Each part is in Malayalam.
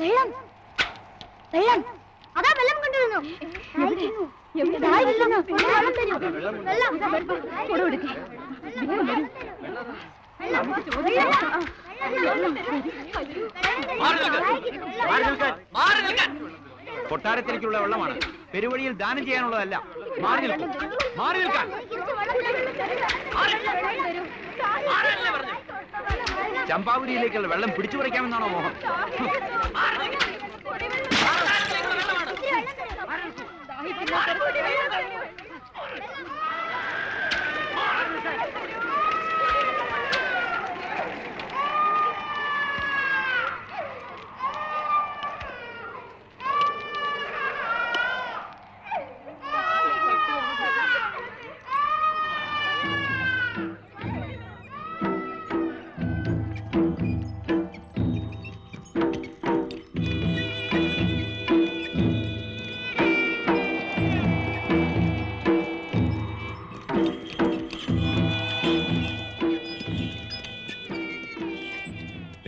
വെള്ളം. വെള്ളം. അതാ വെള്ളം കൊണ്ടുവരുന്നു. കൊട്ടാരത്തിലേക്കുള്ള വെള്ളമാണ്. പെരുവഴിയിൽ ദാനം ചെയ്യാനുള്ളതല്ല. മാറി നിൽക്കും. മാറി നിൽക്കാൻ. ചമ്പാവരിയിലേക്കുള്ള വെള്ളം പിടിച്ചു പറിക്കാമെന്നാണോ മോഹം?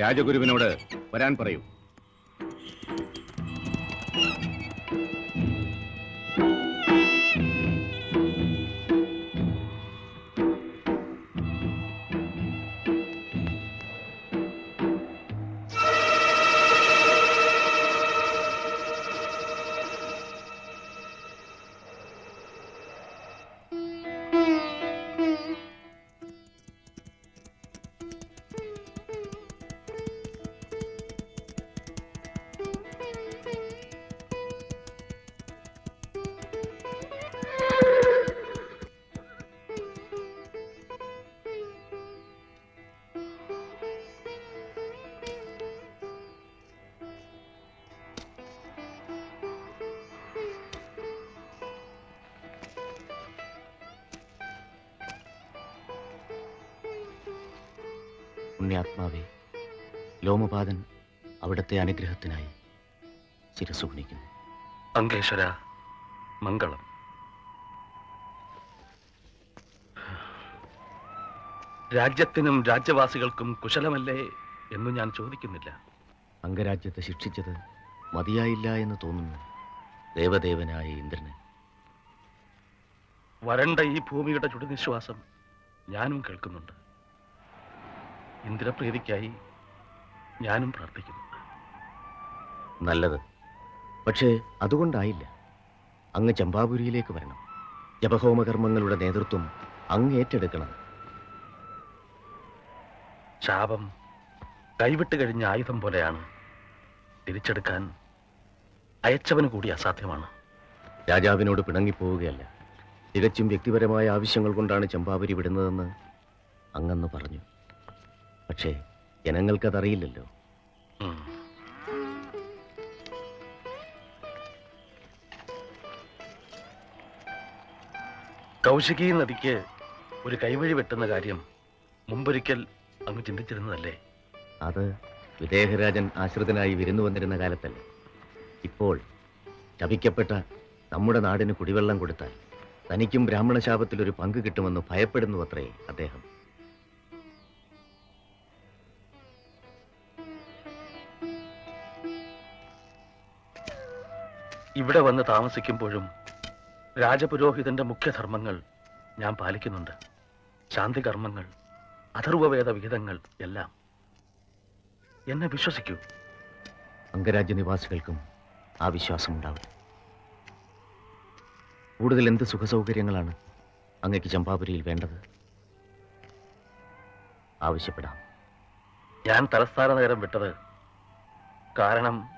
രാജഗുരുവിനോട് വരാൻ പറയൂ. പുണ്യാത്മാവേ ലോമപാദൻ അവിടുത്തെ അനുഗ്രഹത്തിനായി ശിരസുഗുണിക്കുന്നു അങ്കേശ്വര മംഗളം. രാജ്യത്തിനും രാജ്യവാസികൾക്കും കുശലമല്ലേ എന്ന് ഞാൻ ചോദിക്കുന്നില്ല. അംഗരാജ്യത്തെ ശിക്ഷിച്ചത് മതിയായില്ല എന്ന് തോന്നുന്നു ദേവദേവനായ ഇന്ദ്രന്. വരണ്ട ഈ ഭൂമിയുടെ ചുടുനിശ്വാസം ഞാനും കേൾക്കുന്നുണ്ട്. ഇന്ദ്രപ്രീതിക്കായി ഞാനും പ്രാർത്ഥിക്കുന്നു. നല്ലത്. പക്ഷേ അതുകൊണ്ടായില്ല. അങ്ങ് ചമ്പാപുരിയിലേക്ക് വരണം. ജപഹോമകർമ്മങ്ങളുടെ നേതൃത്വം അങ്ങ് ഏറ്റെടുക്കണം. ശാപം കൈവിട്ട് കഴിഞ്ഞ ആയുധം പോലെയാണ്. തിരിച്ചെടുക്കാൻ അയച്ചവന് കൂടി അസാധ്യമാണ്. രാജാവിനോട് പിണങ്ങിപ്പോവുകയല്ല. തികച്ചും വ്യക്തിപരമായ ആവശ്യങ്ങൾ കൊണ്ടാണ് ചമ്പാവരി വിടുന്നതെന്ന് അങ്ങന്ന് പറഞ്ഞു. പക്ഷേ ജനങ്ങൾക്കതറിയില്ലല്ലോ. കൗശികി നദിക്ക് ഒരു കൈവഴി വെട്ടുന്ന കാര്യം മുമ്പൊരിക്കൽ അങ്ങ് ചിന്തിച്ചിരുന്നതല്ലേ? അത് വിദേഹരാജൻ ആശ്രിതനായി വിരുന്നു വന്നിരുന്ന കാലത്തല്ലേ. ഇപ്പോൾ ശപിക്കപ്പെട്ട നമ്മുടെ നാടിന് കുടിവെള്ളം കൊടുത്താൽ തനിക്കും ബ്രാഹ്മണ ശാപത്തിൽ ഒരു പങ്ക് കിട്ടുമെന്ന് ഭയപ്പെടുന്നു അത്രേ അദ്ദേഹം. ഇവിടെ വന്ന് താമസിക്കുമ്പോഴും രാജപുരോഹിതന്റെ മുഖ്യധർമ്മങ്ങൾ ഞാൻ പാലിക്കുന്നുണ്ട്. ശാന്തികർമ്മങ്ങൾ അഥർവവേദ വിഹിതങ്ങൾ എല്ലാം. എന്നെ വിശ്വസിക്കൂ. അംഗരാജ്യ നിവാസികൾക്കും ആ വിശ്വാസമുണ്ടാവും കൂടുതൽ എന്ത് സുഖസൗകര്യങ്ങളാണ് അങ്ങക്ക് ചമ്പാപുരിയിൽ വേണ്ടത്? ആവശ്യപ്പെടാം. ഞാൻ തലസ്ഥാന നഗരം വിട്ടത് കാരണം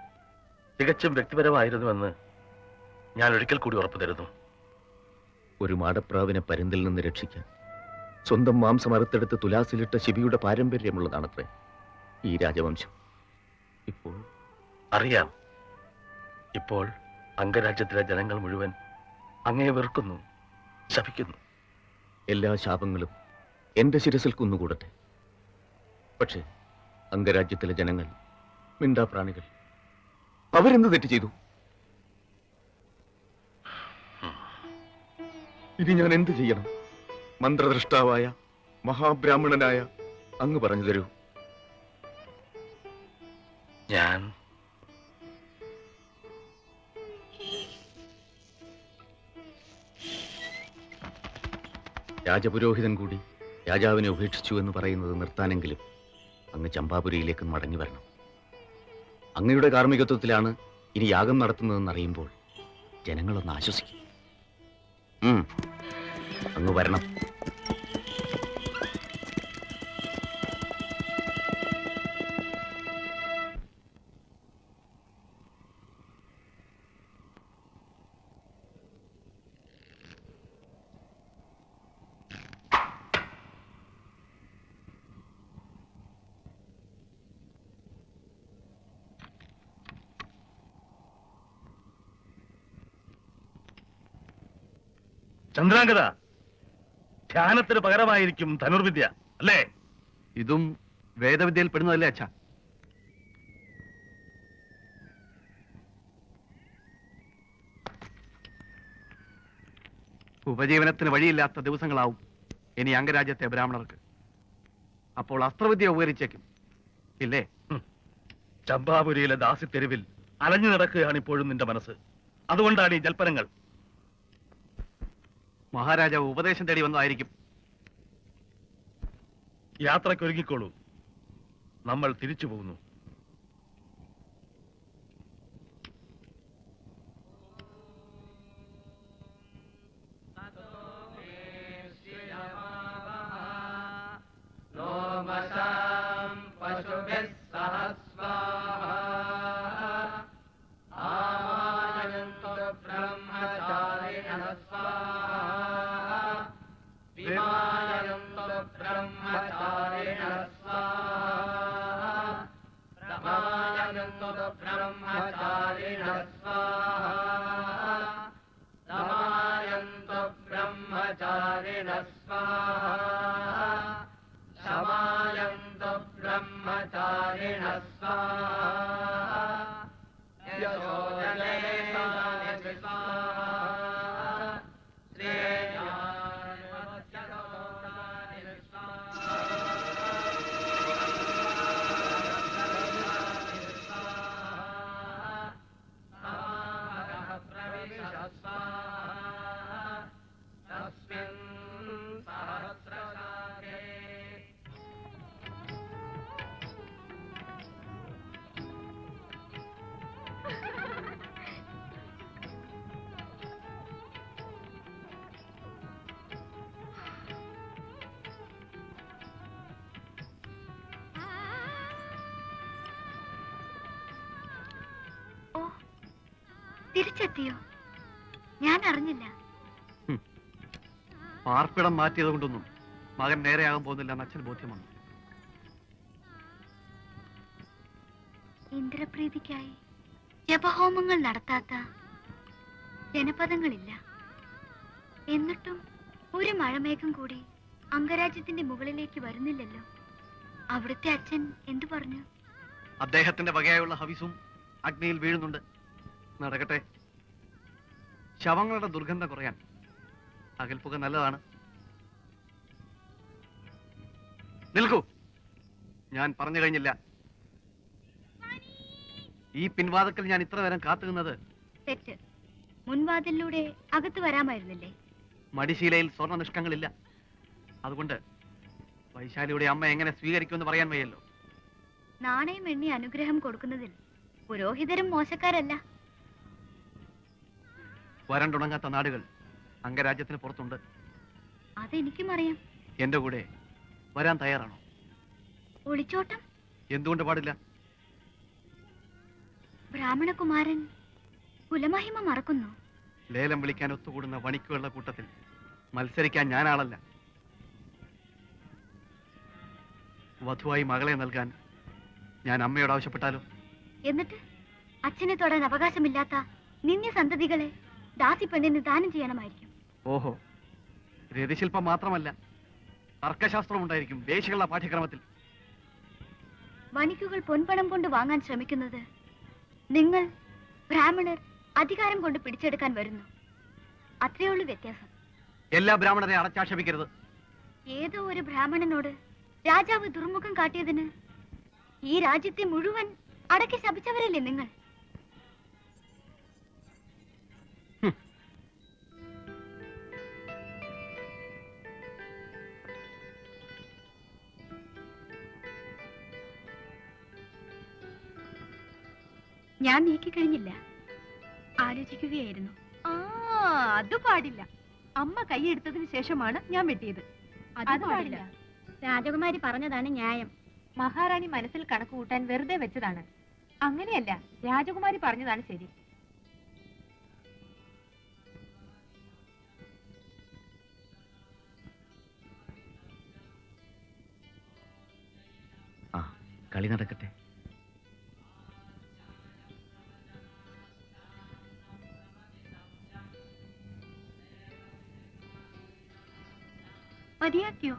തികച്ചും വ്യക്തിപരമായിരുന്നുവെന്ന് ഞാൻ ഒരിക്കൽ കൂടി ഉറപ്പ് തരുന്നു. ഒരു മാടപ്രാവിനെ പരുന്തിൽ നിന്ന് രക്ഷിക്കാൻ സ്വന്തം മാംസം അറുത്തെടുത്ത് തുലാസിലിട്ട ശിബിയുടെ പാരമ്പര്യമുള്ളതാണത്രേ ഈ രാജവംശം. ഇപ്പോൾ അറിയാം. ഇപ്പോൾ അംഗരാജ്യത്തിലെ ജനങ്ങൾ മുഴുവൻ അങ്ങയെ വെറുക്കുന്നു ശപിക്കുന്നു. എല്ലാ ശാപങ്ങളും എന്റെ ശിരസിൽ കുന്നുകൂടട്ടെ. പക്ഷേ അംഗരാജ്യത്തിലെ ജനങ്ങൾ മിണ്ടാപ്രാണികൾ അവരെന്ത് തെറ്റ് ചെയ്തു? ഇനി ഞാൻ എന്ത് ചെയ്യണം? മന്ത്രദ്രഷ്ടാവായ മഹാബ്രാഹ്മണനായ അങ്ങ് പറഞ്ഞു തരൂ. ഞാൻ രാജപുരോഹിതൻ കൂടി രാജാവിനെ ഉപേക്ഷിച്ചു എന്ന് പറയുന്നത് നിർത്താനെങ്കിലും അങ്ങ് ചമ്പാപുരിയിലേക്ക് മടങ്ങി വരണം. അങ്ങയുടെ കാർമ്മികത്വത്തിലാണ് ഇനി യാഗം നടത്തുന്നതെന്നറിയുമ്പോൾ ജനങ്ങളൊന്ന് ആശ്വസിക്കും. അങ്ങ് വരണം. ചന്ദ്രാംഗത ധ്യാനത്തിന് പകരമായിരിക്കും ധനുർവിദ്യ അല്ലേ? ഇതും വേദവിദ്യയിൽ പെടുന്നതല്ലേ അച്ഛ? ഉപജീവനത്തിന് വഴിയില്ലാത്ത ദിവസങ്ങളാവും ഇനി അംഗരാജ്യത്തെ ബ്രാഹ്മണർക്ക്. അപ്പോൾ അസ്ത്രവിദ്യ ഉപകരിച്ചേക്കും ഇല്ലേ? ചമ്പാപുരിയിലെ ദാസിത്തെരുവിൽ അലഞ്ഞു നടക്കുകയാണ് ഇപ്പോഴും നിന്റെ മനസ്സ്. അതുകൊണ്ടാണ് ഈ ജൽപ്പനങ്ങൾ. മഹാരാജാവ് ഉപദേശം തേടി വന്നതായിരിക്കും. യാത്രയ്ക്ക് ഒരുങ്ങിക്കോളൂ നമ്മൾ തിരിച്ചു പോകുന്നു. ഓ തിരിച്ചെത്തിയോ? ഞാൻ അറിഞ്ഞില്ല. പാർപ്പിടം മാറ്റിയത് കൊണ്ടൊന്നും മകൻ നേരെയാകാൻ പോകുന്നില്ല എന്ന് അച്ഛൻ ബോധ്യമാണ്. ഇന്ദ്രപ്രീതിക്കായി ജപഹോമങ്ങൾ നടത്താത്ത ജനപദങ്ങളില്ല. എന്നിട്ടും ഒരു മഴമേഘം കൂടി അംഗരാജ്യത്തിന്റെ മുകളിലേക്ക് വരുന്നില്ലല്ലോ. അവിടുത്തെ അച്ഛൻ എന്തു പറഞ്ഞു? അദ്ദേഹത്തിന്റെ വകയായുള്ള ഹവിസും അഗ്നിയിൽ വീഴുന്നുണ്ട്. നടക്കട്ടെ. ശവങ്ങളുടെ ദുർഗന്ധം കുറയാൻ. അകൽപ്പുക നല്ലതാണ്. നിൽക്കൂ. ഞാൻ പറഞ്ഞു കഴിഞ്ഞില്ല. ഈ പിൻവാതക്കൽ ഞാൻ ഇത്ര നേരം കാത്തുനിന്നത് തെറ്റ്. മുൻവാതിലൂടെ അകത്ത് വരാമായിരുന്നില്ലേ? മടിശീലയിൽ സ്വർണ നിഷ്കങ്ങളില്ല അതുകൊണ്ട് വൈശാലിയുടെ അമ്മ എങ്ങനെ സ്വീകരിക്കുമെന്ന് പറയാൻ വയ്യല്ലോ. നാണയം എണ്ണി അനുഗ്രഹം കൊടുക്കുന്നതിൽ പുരോഹിതരും മോശക്കാരല്ല. വരണ്ടുണങ്ങാത്ത നാടുകൾ അംഗരാജ്യത്തിന് പുറത്തുണ്ട്. അതെനിക്കും അറിയാം എന്റെ കൂടെ വരാൻ തയ്യാറാണോ? ഒളിച്ചോട്ടം? എന്തുകൊണ്ട് പാടില്ല? ബ്രാഹ്മണകുമാരൻ കുലമഹിമ മറക്കുന്നു. ലേലം വിളിക്കാൻ ഒത്തുകൂടുന്ന വണിക്കുകളുടെ കൂട്ടത്തിൽ മത്സരിക്കാൻ ആളല്ല വധുവായി മകളെ നൽകാൻ ഞാൻ അമ്മയോട് ആവശ്യപ്പെട്ടാലോ? എന്നിട്ട് അച്ഛനെ തൊടാൻ അവകാശമില്ലാത്ത നിന്യ സന്തതികളെ ദാസി പെണ്ണിന് ദാനം ചെയ്യണമായിരിക്കും. ഓഹോ. രതിശില്പം മാത്രമല്ല തർക്കശാസ്ത്രം ഉണ്ടായിരിക്കും വേശികളുടെ പാഠ്യക്രമത്തിൽ. വണിക്കുകൾ പൊൻപണം കൊണ്ട് വാങ്ങാൻ ശ്രമിക്കുന്നത് നിങ്ങൾ ബ്രാഹ്മണർ അധികാരം കൊണ്ട് പിടിച്ചെടുക്കാൻ വരുന്നു. അത്രയുള്ളൂ വ്യത്യാസം. എല്ലാ ബ്രാഹ്മണരെ അടച്ചാക്ഷേപിക്കരുത്. ഏതോ ഒരു ബ്രാഹ്മണനോട് രാജാവ് ദുർമുഖം കാട്ടിയതിന് ഈ രാജ്യത്തെ മുഴുവൻ അടക്കി ശപിച്ചവരല്ലേ നിങ്ങൾ? ഞാൻ നീക്കി കഴിഞ്ഞില്ല. ആലോചിക്കുകയായിരുന്നു. ആ അത് പാടില്ല. അമ്മ കൈയെടുത്തതിന് ശേഷമാണ് ഞാൻ വെട്ടിയത്. അത് പാടില്ല. രാജകുമാരി പറഞ്ഞതാണ് ന്യായം. മഹാറാണി മനസ്സിൽ കണക്കുകൂട്ടാൻ വെറുതെ വെച്ചതാണ്. അങ്ങനെയല്ല. രാജകുമാരി പറഞ്ഞതാണ് ശരി. ആ കളി നടക്കട്ടെ. മതിയാക്കിയോ?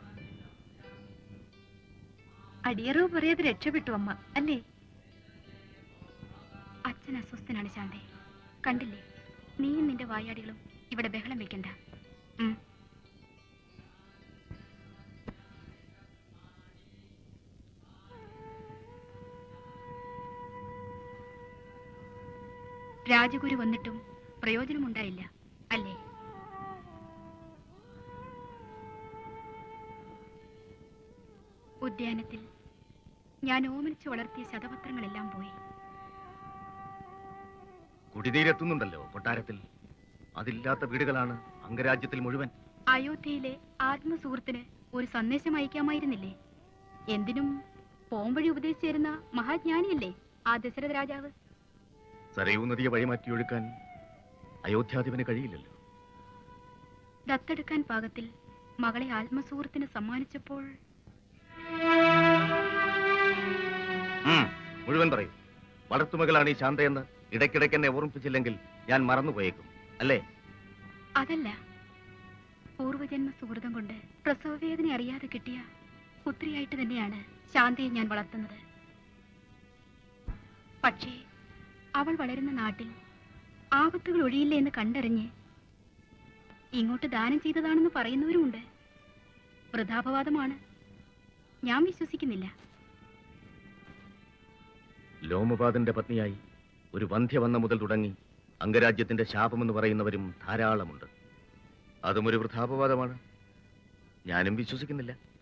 അടിയറവ് പറയാതെ രക്ഷപ്പെട്ടു അമ്മ അല്ലേ? അച്ഛൻ അസ്വസ്ഥനാണ് ശാന്തി. കണ്ടില്ലേ? നീയും നിന്റെ വായാടികളും ഇവിടെ ബഹളം വെക്കണ്ട. രാജഗുരു വന്നിട്ടും പ്രയോജനമുണ്ടായില്ല അല്ലേ? ഉദ്യാനത്തിൽ ഞാൻ ഓമനിച്ചു വളർത്തിയ ശതപത്രങ്ങളെല്ലാം പോയി. കുടിനീരെത്തുന്നുണ്ടല്ലോ കൊട്ടാരത്തിൽ. അതില്ലാത്ത വീടുകളാണ് അംഗരാജ്യത്തിൽ മുഴുവൻ. അയോധ്യയിലെ ആത്മസുഹൃത്തിന് ഒരു സന്ദേശം അയക്കാമായിരുന്നില്ലേ? എന്തിനും പോംവഴി ഉപദേശിച്ചു തരുന്ന മഹാജ്ഞാനിയല്ലേ ആ ദശരഥ രാജാവ്? സരയൂ നദിയെ വഴിമാറ്റിയൊഴുക്കാൻ അയോധ്യാധിപന് കഴിയില്ലല്ലോ. ദത്തെടുക്കാൻ പാകത്തിൽ മകളെ ആത്മസുഹൃത്തിന് സമ്മാനിച്ചപ്പോൾ മുഴുവൻ പറയും. വളർത്തുമകളാണ് ഈ ശാന്തയെന്ന് ഇടയ്ക്കിടയ്ക്ക് എന്നെ ഓർമ്മിപ്പിച്ചില്ലെങ്കിൽ ഞാൻ മറന്നുപോയേക്കും. അല്ലേ? അതല്ല. പൂർവജന്മ സുഹൃതം കൊണ്ട് പ്രസവവേദന അറിയാതെ കിട്ടിയ പുത്രിയായിട്ട് തന്നെയാണ് ശാന്തയെ ഞാൻ വളർത്തുന്നത്. പക്ഷേ അവൾ വളരുന്ന നാട്ടിൽ ആപത്തുകൾ ഒഴിയില്ല എന്ന് കണ്ടറിഞ്ഞ് ഇങ്ങോട്ട് ദാനം ചെയ്തതാണെന്ന് പറയുന്നവരുമുണ്ട് വൃഥാപവാദമാണ്. ഞാൻ വിശ്വസിക്കുന്നില്ല. ലോമപാദന്റെ പത്നിയായി ഒരു വന്ധ്യ വന്ന മുതൽ തുടങ്ങി അംഗരാജ്യത്തിന്റെ ശാപമെന്ന് പറയുന്നവരും ധാരാളമുണ്ട്. അതും ഒരു വൃഥാപവാദമാണ്. ഞാനും വിശ്വസിക്കുന്നില്ല.